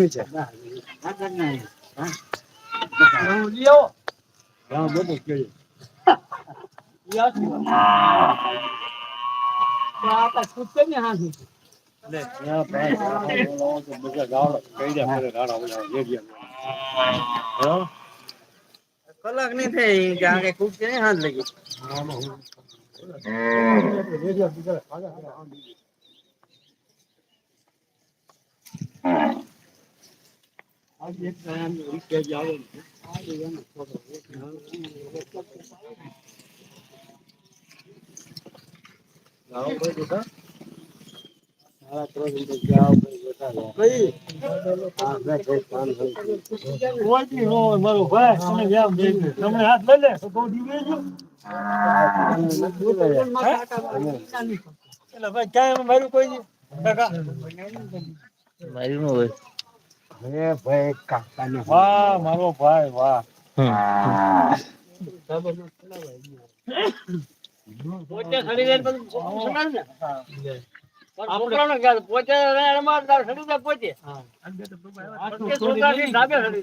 như chả là hát các ngày đâu liêu mới một kỳ liêu thì và ta cứ tính hàng. Hãy subscribe cho kênh Ghiền Mì Gõ Để không bỏ lỡ những video hấp dẫn ફરે રાડા ઓલા રેડિયા હા કલાક નહીં થઈ કે આગે ખૂબ છે ને હાથ લઈ લે બહુ દીવે. એટલે ભાઈ ક્યાંય મારું કોઈ. કાકા. મારી હોય હે ભાઈ કાકા ને વાહ મારો ભાઈ વાહ. પોતે સડી જાય ને? છોકરાઓને ખ્યાલ, પોતે એમાં તાર સડી જાય પોતે. જાય. જાય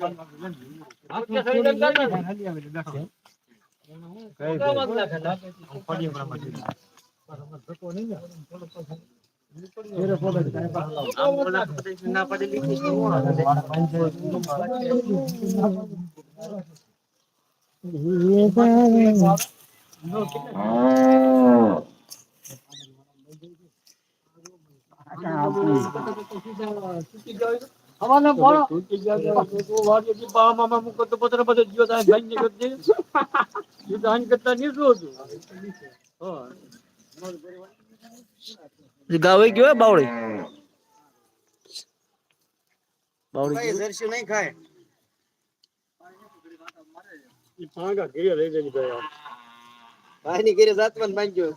ના અમારને બોલો. તો પતરા બધે ગયો તો આ ભાઈને કરી દે. એ તો આની કરતા હતું. ગાવે ગયો બાવળી? બાવળી ભાઈ દર્શન નહીં ખાય. ઈ પાંગા ઘેરે લઈ જઈ ગયા. ભાઈ ની ઘરે જાતમાં બાંધ્યો.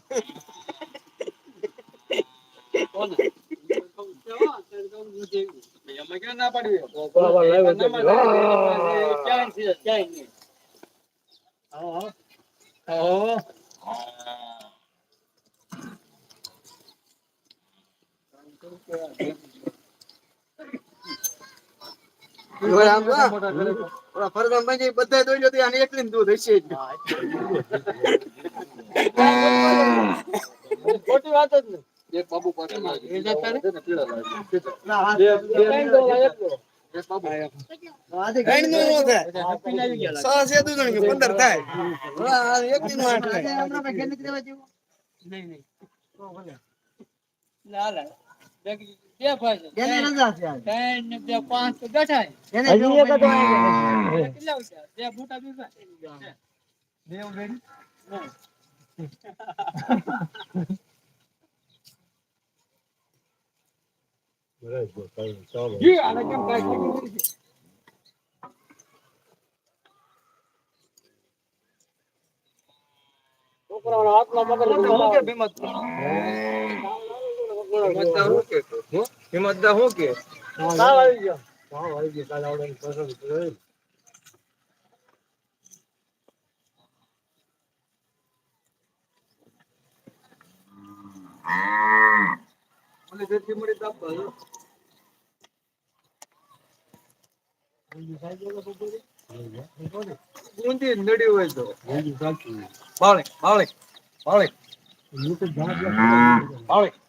એમાં ના પાડવી? ક્યાંય છે, ક્યાંય નહીં. બાંધી બધા દોઈ જતી અને એકલી ને દૂધ હશે જ. ખોટી વાત જ નહીં. એક બાબુ પાસે એ જતા રહે. ના, હા. બે ત્રણ તો એકલો. એક બાબુ. ત્રણ નું નો થાય. આપીને આવી ગયા સો છે દૂધ કે પંદર થાય હા, આ એક દિન માં આઠ થાય. નહીં, નહીં. તો ભલે. ના, ના. બે બે ભાઈ છે. ત્રણ ને બે પાંચ તો બેઠા છે. કેટલા ઉઠ્યા? બે મોટા બીજા. બે ઉભેરી? ના. જી, આને કેમ કાંઈ ખબર નથી? છોકરાઓના હાથમાં પકડી હું કે લીધા. ભીમતદા? ભીમતદા હું કે? ભીમતદા હું કે? તાવ આવી ગયો. ઓલી ધરતી મળી તો આપવા જો. ઊંધી નડી હોય તો બાવળે બાવળે બાવળે બાવળે તમે કાંઈ તો નતા આવો. ક્યાંકનો તો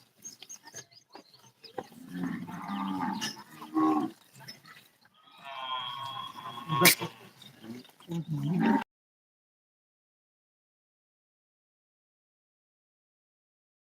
Uhum.